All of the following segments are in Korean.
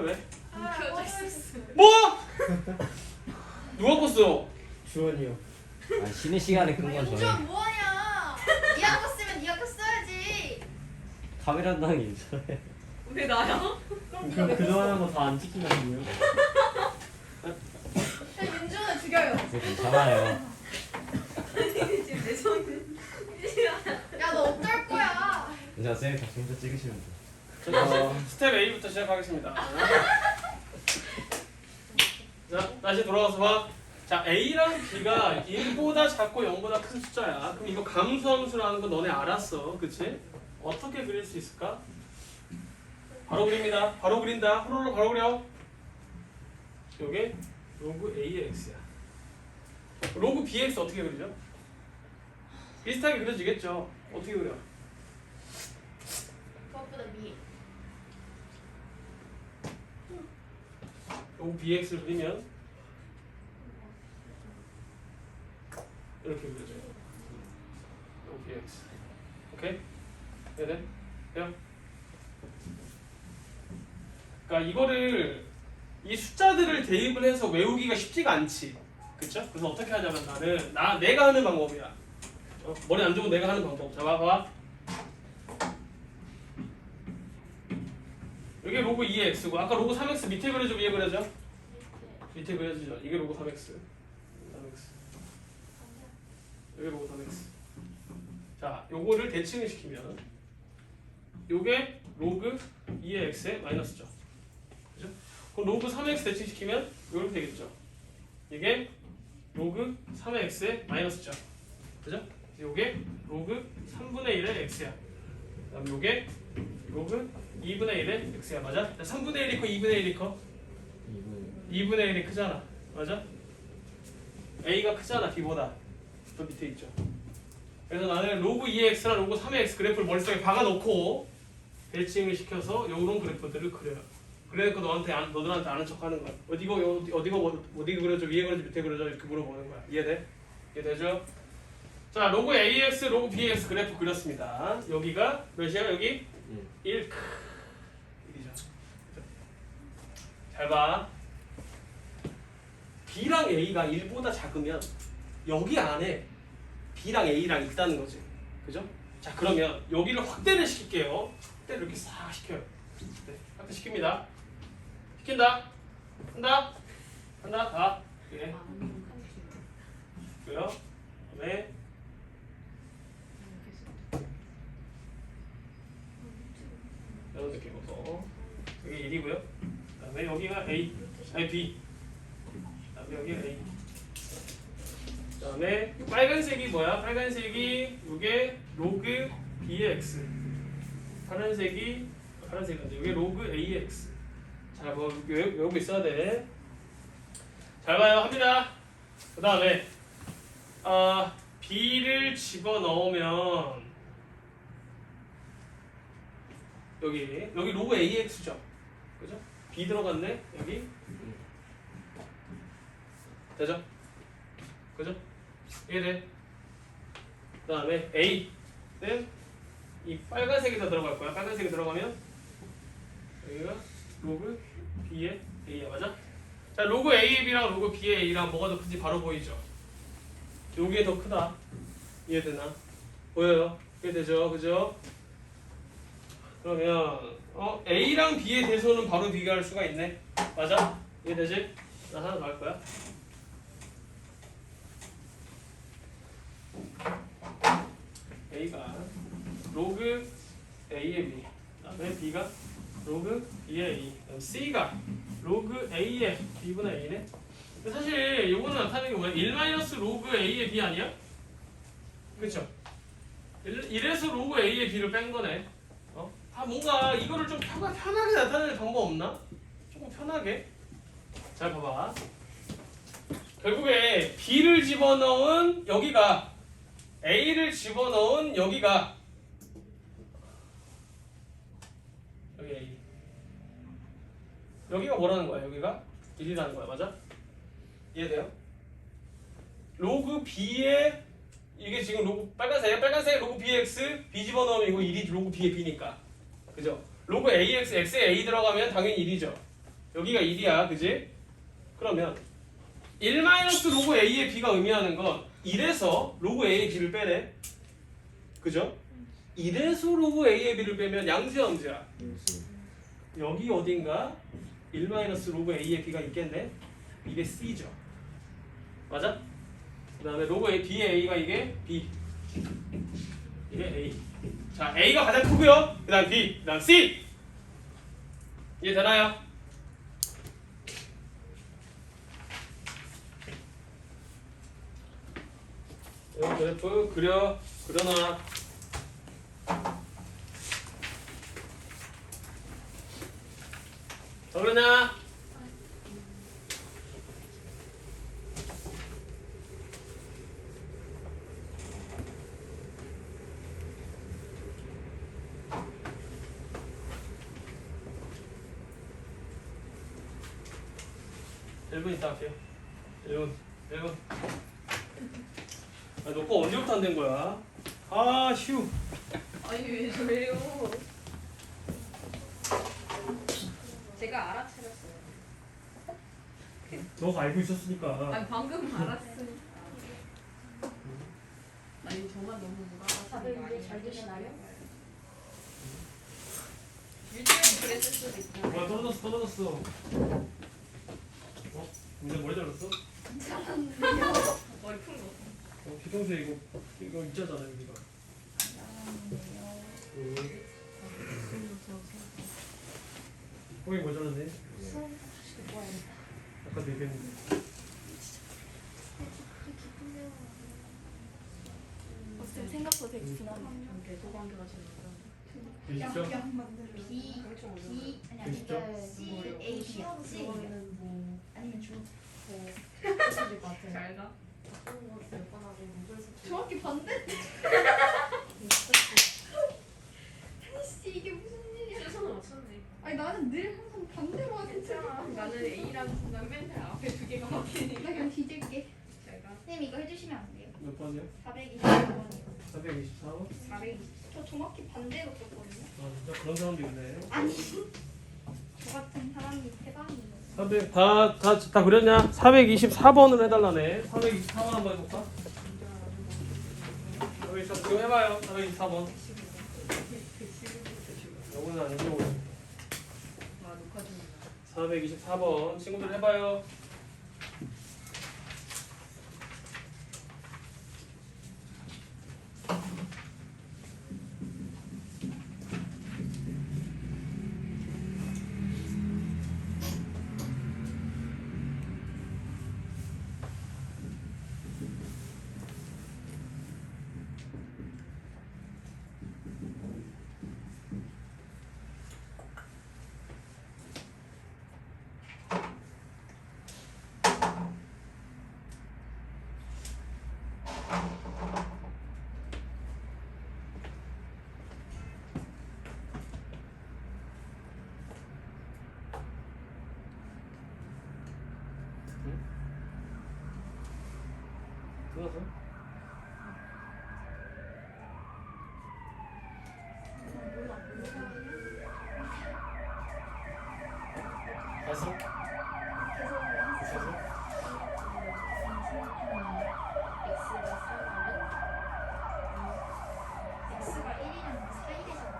왜? 있었어. 뭐? 누가 껐어? 주원이요. 아, 쉬는 시간에 끈건 윤주원 저는 뭐하냐? 니가 껐으면 니가 껐어야지. 카메라 당이 있어요. 왜 나야? 그럼 그동안 한거다안 찍히나요? 윤주원 죽여요. 네, 괜찮아요. 지금 내 손. 야 너 어떨 거야? 괜찮아, 쌤이 다시 혼자 찍으시면 돼요. 자, 스텝 A부터 시작하겠습니다. 자, 다시 돌아와서 봐. 자, A랑 B가 1보다 작고 0보다 큰 숫자야. 그럼 이거 감수함수라는 거 너네 알았어. 그치? 어떻게 그릴 수 있을까? 바로 그립니다. 바로 그린다. 호로로 바로 그려. 요게 로그 AX야. 로그 BX 어떻게 그리죠? 비슷하게 그려지겠죠? 어떻게 그려? 그것보다 미. 로그 BX를 그리면 이렇게 그려져요. 로그 BX. 오케이? 네네. 돼요? 그러니까 이거를 이 숫자들을 대입을 해서 외우기가 쉽지가 않지. 그쵸? 그래서 어떻게 하냐면 나는 나 내가 하는 방법이야. 어, 머리 안 좋으면 내가 하는 방법. 자, 봐봐. 여기 로그 2x고 아까 로그 3x 밑에 그려줘 위에 그려져? 밑에 그려지죠. 이게 로그 3x. 3x. 여기 로그 3x. 자, 요거를 대칭을 시키면 요게 로그 2의 x의 마이너스죠. 그죠? 그럼 로그 3x 대칭시키면 이렇게 되겠죠. 이게 로그 3의 x의 마이너스죠. 그죠? 요게 로그 3분의 1의 x야. 그 다음 요게 로그 2분의 1의 x야. 맞아? 자, 3분의 1이 커 2분의 1이 커? 이분 2분의 1이 크잖아. 맞아? A가 크잖아, B보다. 저 밑에 있죠. 그래서 나는 로그 2x랑 로그 3x 그래프를 머릿속에 박아놓고 대칭을 시켜서 요런 그래프들을 그려요. 그래놓고 너한테 안, 너들한테 아는 척 하는 거야. 어디가 어디, 어디가 뭐- 어디가 그려져 위에 그려져 밑에 그려져 이렇게 물어보는 거야. 이해돼? 이해되죠? 자 로그 AX 로그 BX 그래프 그렸습니다. 여기가 몇이야 여기? 1 크. 1이죠. 잘 봐. B랑 A가 1보다 작으면 여기 안에 B랑 A랑 있다는 거지. 그죠? 자, 그러면 여기를 확대를 시킬게요. 확대를 이렇게 싹 시켜요. 네, 확대 시킵니다. 시킨다. 한다. 한다. 다. 예. 그고요. 그다음에 이런 느낌으로 여기 1이고요. 그다음에 여기가 A, 아니 B. 그다음에 여기 A. 그다음에 빨간색이 뭐야? 빨간색이 이게 로그 BX. 파란색이 파란색인데 이게 로그 AX. 잘 뭐, 외우, 있어야 돼. 잘 봐요. 합니다. 그 다음에 아 B를 집어 넣으면 여기 여기 로그 AX죠. 그죠? B 들어갔네. 여기 되죠? 그죠? 이해돼? 그 다음에 A는 이 빨간색이 다 들어갈 거야. 빨간색이 들어가면 여기가 로그 B의 A야. 맞아? 자, 로그 A의 B랑 로그 B의 A랑 뭐가 더 큰지 바로 보이죠? 요게 더 크다. 이해되나? 보여요? 이해되죠? 그죠? 그러면 어, A랑 B의 대소는 바로 비교할 수가 있네. 맞아? 이해되지? 나 하나 더 할 거야. A가 로그 A의 B, 그다음에 B가 로그 B의 A, C가 로그 A의 B분의 A네. 사실 이거는 나타내는 게 뭐야? 1 마이너스 로그 A의 B 아니야? 그렇죠? 1에서 로그 A의 B를 뺀 거네. 어? 아 뭔가 이거를 좀 편하, 편하게 나타내는 방법 없나? 조금 편하게. 잘 봐봐. 결국에 B를 집어넣은 여기가 A를 집어넣은 여기가 여기 A 여기가 뭐라는 거야 여기가 1이라는 거야 맞아? 이해돼요? 로그 B의 이게 지금 로그 빨간색이야 빨간색 로그 BX B 집어넣으면 이거 1이 로그 B의 B니까 그죠? 로그 AX X에 A 들어가면 당연히 1이죠 여기가 1이야, 그지? 그러면 1 마이너스 로그 a의 b가 의미하는 건 1에서 로그 a의 b를 빼래. 그죠? 1에서 로그 a의 b를 빼면 양수야, 음수야? 여기 어딘가 1 마이너스 로그 a의 b가 있겠네. 이게 c죠. 맞아? 그 다음에 로그 a b의 a가 이게 b. 이게 a. 자, a가 가장 크고요. 그 다음 b, 그 다음 c. 이해 되나요? 이거 그래프 그려 그려놔. 더 그러냐? 일분 있다 할게요. 1분, 1분. 아, 너거 언제부터 안 된 거야? 아, 휴. 아니 왜 저래요? 제가 알아차렸어요. 너가 알고 있었으니까. 아니 방금 알았으니. 아니 저만 너무 다들 이제 잘 되시나요? 유튜브 그랬을 수도 있고. 뭐야, 떨어졌어, 떨어졌어. 어? 근데 머리 잘랐어? 머리 푼 거. 어, 피동새 이거, 이거 있잖아, 여기가. 응. 거기 뭐 잘랐네? 아까도 얘기했는데. 쌤 생각보다 되게 지나네. 계속 관계가 지금. 되시죠? 그렇죠. B, B 아니 아니 되시죠? 그 C, A, B, C 그거는 뭐 아니면 주잘 가. 정확히 반대. 씨 이게 무슨 일이야? 최선을 맞췄네. 아니 나는 늘 항상 반대로 하는 괜찮아. 나는 A라는 순간 맨날 앞에 두 개가 나 막히니까. 그냥 뒤질게. 잘 가. 쌤 이거 해주시면 안 돼요? 몇 번이요? 424번이요. 424번? 420. 저 정확히 반대로 썼거든요. 아, 진짜 그런 사람도 있네. 아니 저 같은 사람이 대박이에 요. 400, 다, 다, 다 그렸냐? 424번을 해달라네. 424번 한번 해볼까? 424, 지금 해봐요. 424번. 요거는 아니고. 아 녹화 중이야. 424번. 친구들 해봐요. 끊었어? 봤어? 봤어? X가 1이랑 4이래잖아.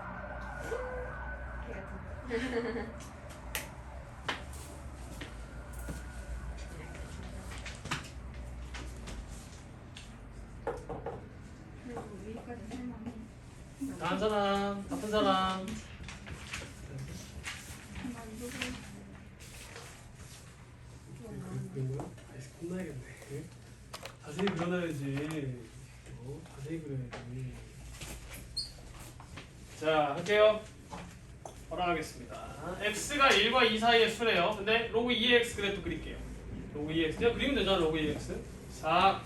그리고 여기까지 할만해. 다음 사람, 바쁜 사람. 그런 거야? 아이씨 혼나야겠네. 자세히 그려놔야지. 어, 자세히 그려야지. 자, 할게요. 허락하겠습니다. x가 1과 2 사이의 수래요. 근데 로그 2x 그래프 그릴게요. 로그 2x. 내가 그리면 되잖아, 로그 2x. 4,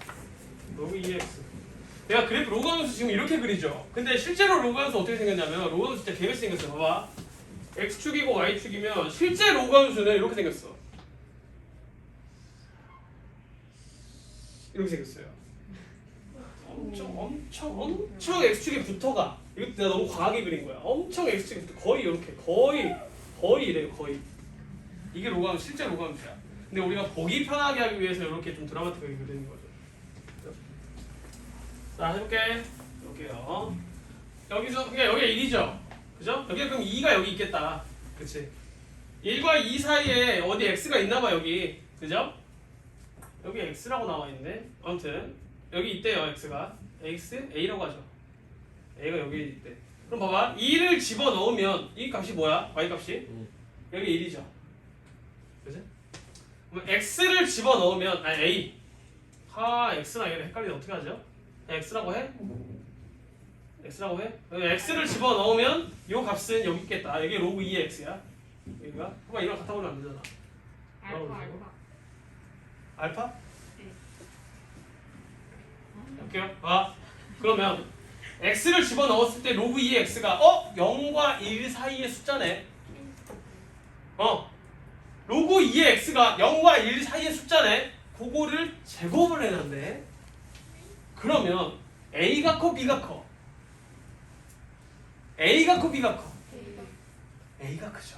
로그 2x. 내가 그래프 로그 함수 지금 이렇게 그리죠. 근데 실제로 로그 함수 어떻게 생겼냐면 로그 함수 진짜 개같이 생겼어요. 봐봐. x축이고 y축이면 실제 로그 함수는 이렇게 생겼어. 이렇게 생겼어요. 엄청 엄청 엄청 x축에 붙어가. 이거 내가 너무 과하게 그린 거야. 엄청 x축에 붙어 거의 이렇게 거의 거의 이래요 거의. 이게 로그함 실제 로그함수야. 근데 우리가 보기 편하게 하기 위해서 이렇게 좀 드라마틱하게 그리는 거죠. 자 해볼게. 볼게요. 여기서 그냥 여기가 1이죠. 그죠? 여기 그럼 2가 여기 있겠다. 그치? 1과 2 사이에 어디 x가 있나 봐 여기. 그죠? 여기 x라고 나와 있네. 아무튼 여기 있대요 x가. x a라고 하죠. a가 여기 있대. 그럼 봐봐. 2를 집어 넣으면 이 값이 뭐야? y 값이? 음. 여기 1이죠. 그지? 그럼 x를 집어 넣으면 아니 a 하 x랑 a를 헷갈리면 어떻게 하죠? X라고 해? x라고 해? x를 집어 넣으면 이 값은 여기 있겠다. 여기 로그 2의 x야. 여기가? 봐봐 이랑 같아 보면 안 되잖아. 알파 알파. 알파? 네. 볼게요. 아 그러면 x를 집어 넣었을 때 로그 2의 x가 어 0과 1 사이의 숫자네. 어 로그 2의 x가 0과 1 사이의 숫자네. 그거를 제곱을 해놨네. 그러면 a가 커 b가 커. a가 커 b가 커. a가 크죠.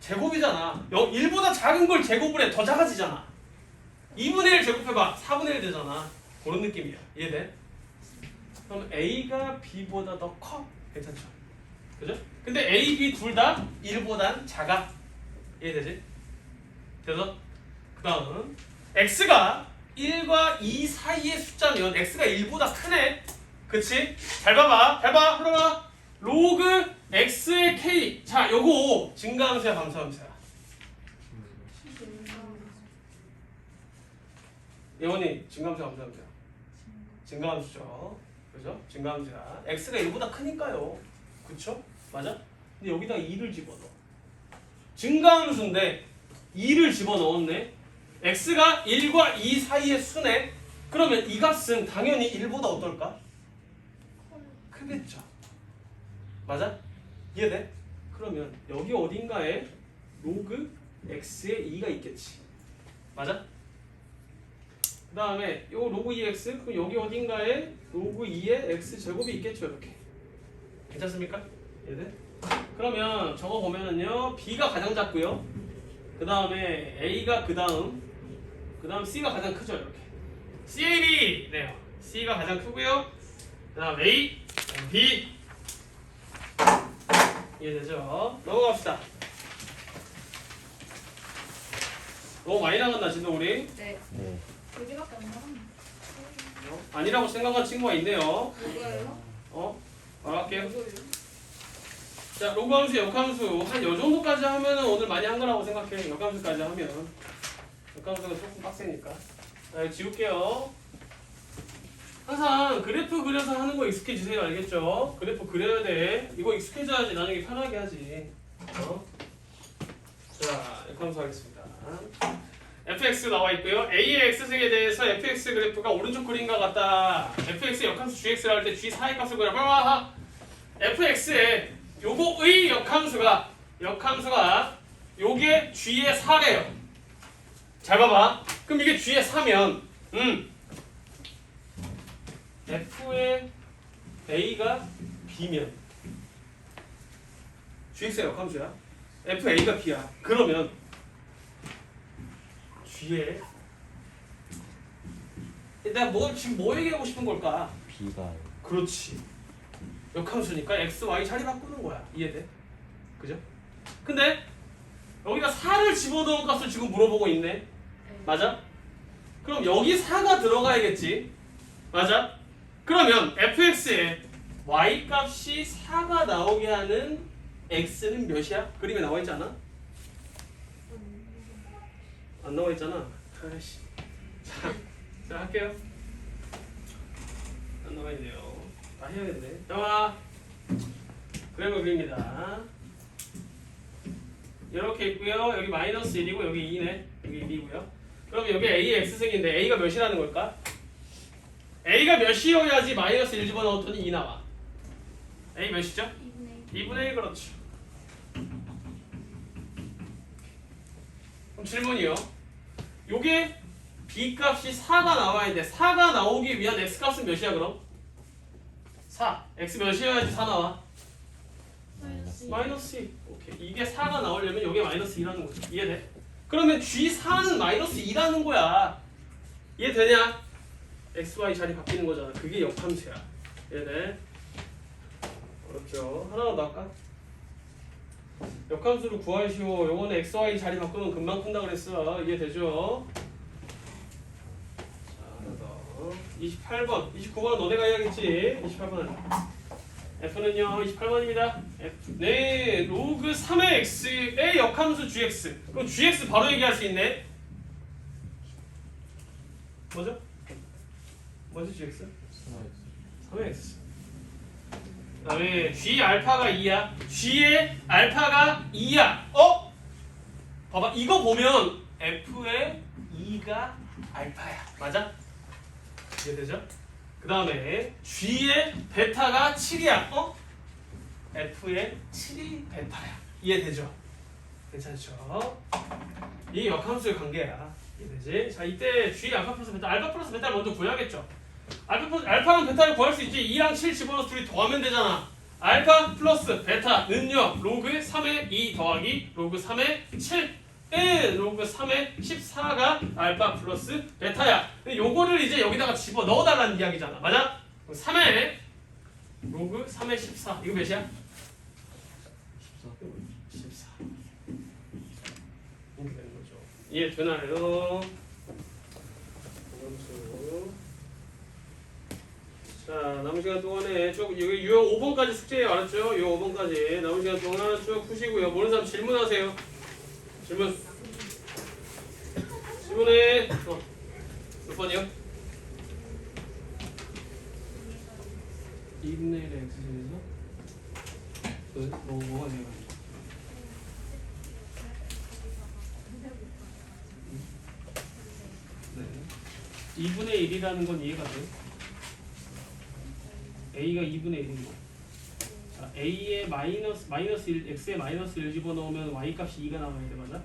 제곱이잖아. 0, 1보다 작은 걸 제곱을 해 더 작아지잖아. 2분의 1 제곱해봐. 4분의 1 되잖아. 그런 느낌이야. 이해돼? 그럼 A가 B보다 더 커? 괜찮죠? 그죠? 근데 A, B 둘 다 1보단 작아. 이해되지? 그래서 그 다음은 X가 1과 2 사이의 숫자면 X가 1보다 크네. 그치? 잘 봐봐. 잘 봐. 흘러봐. 로그 X의 K. 자, 요거 증가함수야, 감소함수야. 예원이 증가함수 감소함수야. 증가함수죠. 그죠? 증가함수야. x가 1보다 크니까요. 그쵸? 맞아? 근데 여기다 2를 집어넣어. 증가함수인데 2를 집어넣었네. X가 1과 2 사이의 수네. 그러면 이 값은 당연히 1보다 어떨까? 크겠죠. 맞아? 이해돼? 그러면 여기 어딘가에 로그 x의 2가 있겠지. 맞아? 그 다음에 요 로그 2x 그럼 여기 어딘가에 로그 2의 x 제곱이 있겠죠 이렇게 괜찮습니까? 얘들 그러면 저거 보면은요 b가 가장 작고요 그 다음에 a가 그 다음 그 다음 c가 가장 크죠 이렇게 CAB 네요 c가 가장 크고요 그 다음 a b 이해되죠? 넘어갑시다 너무 많이 나갔나 진도 우리? 네. 네. 여기밖에 안 나갔네. 어? 아니라고 생각한 친구가 있네요. 누구예요? 어? 말할게요. 자, 로그 함수, 역함수 한 요 정도까지 하면은 오늘 많이 한 거라고 생각해. 역함수까지 하면. 역함수가 조금 빡세니까. 자, 지울게요. 항상 그래프 그려서 하는 거 익숙해지세요. 알겠죠? 그래프 그려야 돼. 이거 익숙해져야지 나중에 편하게 하지. 어? 자, 역함수 하겠습니다. fx 나와 있고요. a의 x승에 대해서 fx 그래프가 오른쪽 그림과 같다. fx 역함수 gx를 할 때 g 4의 값을 그려. fx에 요거의 역함수가 역함수가 요게 g의 4래요. 잘 봐봐. 그럼 이게 g의 4면 음 f의 a가 b면 gx의 역함수야. fa가 b야. 그러면 g의 내가 뭐 지금 뭐 얘기하고 싶은 걸까? B가 그렇지. 역함수니까 x, y 자리 바꾸는 거야. 이해돼? 그죠? 근데 여기가 4를 집어넣은 값을 지금 물어보고 있네. 맞아? 그럼 여기 4가 들어가야겠지. 맞아? 그러면 fx에 y 값이 4가 나오게 하는 x는 몇이야? 그림에 나와 있지 않아? 안 나와 있잖아. 아이씨. 자, 자 할게요. 안 나와 있네요. 다 해야겠네. 나와. 그래프 그립니다. 이렇게 있고요. 여기 마이너스 1이고 여기 2네. 여기 1이고요. 그럼 여기 A의 X승인데 A가 몇이라는 걸까? A가 몇이어야지 마이너스 1 집어넣었더니 2 나와. A 몇이죠? 이분의 2분의 1 그렇죠. 그럼 질문이요. 요게 B 값이 4가 나와야 돼. 4가 나오기 위한 X 값은 몇이야 그럼? 4. X 몇이어야지 4 나와? 마이너스 마이너스 2. 오케이. 이게 4가 나오려면 여기에 마이너스 2라는 거죠. 이해돼? 그러면 G4는 마이너스 2라는 거야. 이해 되냐? XY 자리 바뀌는 거잖아. 그게 역함수야. 이해돼? 어렵죠? 하나만 더 할까? 역함수를 구하시오. 요거는 XY 자리 바꾸면 금방 푼다 그랬어. 이해되죠? 자, 하나 더. 28번. 29번은 너네가 해야겠지. 28번은. F는요 28번입니다. F. 네 로그 3의 x의 역함수 gx. 그럼 gx 바로 얘기할 수 있네. 뭐죠? 뭐죠 gx? 3의 x. 그다음에 g 알파가 2야. g의 알파가 2야. 어? 봐봐 이거 보면 f의 2가 알파야. 맞아? 이해되죠? 그 다음에 G의 베타가 7이야. 어? F의 7이 베타야. 이해되죠? 괜찮죠? 이 역함수의 관계야. 이해되지? 자, 이때 G 알파 플러스 베타, 알파 플러스 베타를 먼저 구해야겠죠? 알파 플러스, 알파랑 베타를 구할 수 있지. 2랑 7 집어넣어서 둘이 더하면 되잖아. 알파 플러스 베타는요, 로그 3의 2 더하기 로그 3의 7. 은 로그 3의 14가 알파 플러스 베타야. 근데 요거를 이제 여기다가 집어 넣어달라는 이야기잖아. 맞아? 3의 로그 3의 14. 이거 몇이야? 14. 이렇게 되는 거죠. 이해 되나요? 점수. 자, 남은 시간 동안에 쭉 여기 유형 5번까지 숙제해요. 알았죠? 유형 5번까지. 남은 시간 동안 쭉 푸시고요. 모르는 사람 질문하세요. 질문. 질문해. 어. 몇 번이요? 2분의 1의 x제에서 그 뭐, 뭐가 돼요? 네. 2분의 1이라는 건 이해가 돼요? a가 2분의 1인 거. 자, a에 마이너스 마이너스 1, x에 마이너스 1 집어넣으면 y 값이 2가 나와야 돼 맞아?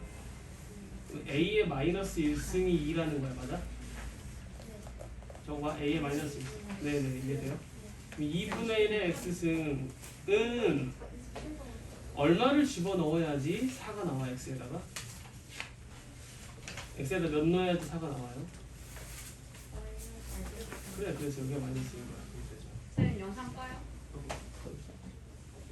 a의 마이너스 1승이 2라는 거야 맞아? 저거 봐 a의 마이너스 1 네네 이해돼요? 그럼 2분의 1의 x승은 얼마를 집어넣어야지 4가 나와 x에다가? x에다 몇 넣어야지 4가 나와요? 그래 그래서 여기가 마이너스 1인 거야 이해되죠? 쌤 영상 꺼요?